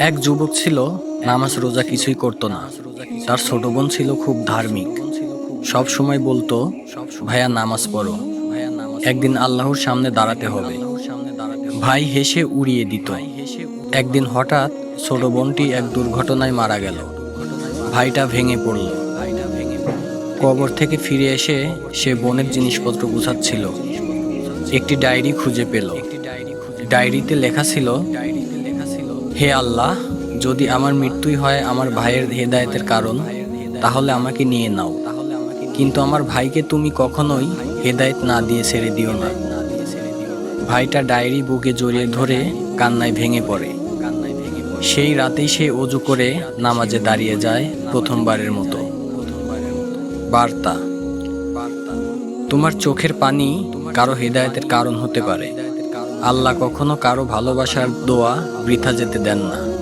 এক যুবক ছিল, নামাজ রোজা কিছুই করতো না। তার ছোট বোন ছিল খুব ধার্মিক। সব সময় বলতো, ভাইয়া, নামাজ পড়ো। একদিন আল্লাহর সামনে দাঁড়াতে হবে। ভাই হেসে উড়িয়ে দিত। একদিন হঠাৎ ছোট বোনটি এক দুর্ঘটনায় মারা গেল। ভাইটা ভেঙে পড়ল। কবর থেকে ফিরে এসে সে বোনের জিনিসপত্র গুছাচ্ছিল। একটি ডায়েরি খুঁজে পেল। ডায়েরিতে লেখা ছিল, হে আল্লাহ, যদি আমার মৃত্যুই হয় আমার ভাইয়ের হেদায়েতের কারণ, তাহলে আমাকে নিয়ে নাও। কিন্তু আমার ভাইকে তুমি কখনোই হেদায়েত না দিয়ে ছেড়ে দিও না। ভাইটা ডায়েরি বুকে জড়িয়ে ধরে কান্নায় ভেঙে পড়ে। সেই রাতেই সে অজু করে নামাজে দাঁড়িয়ে যায় প্রথমবারের মতো। বার্তা, তোমার চোখের পানি কারও হেদায়েতের কারণ হতে পারে। আল্লাহ কখনো কারও ভালোবাসার দোয়া বৃথা যেতে দেন না।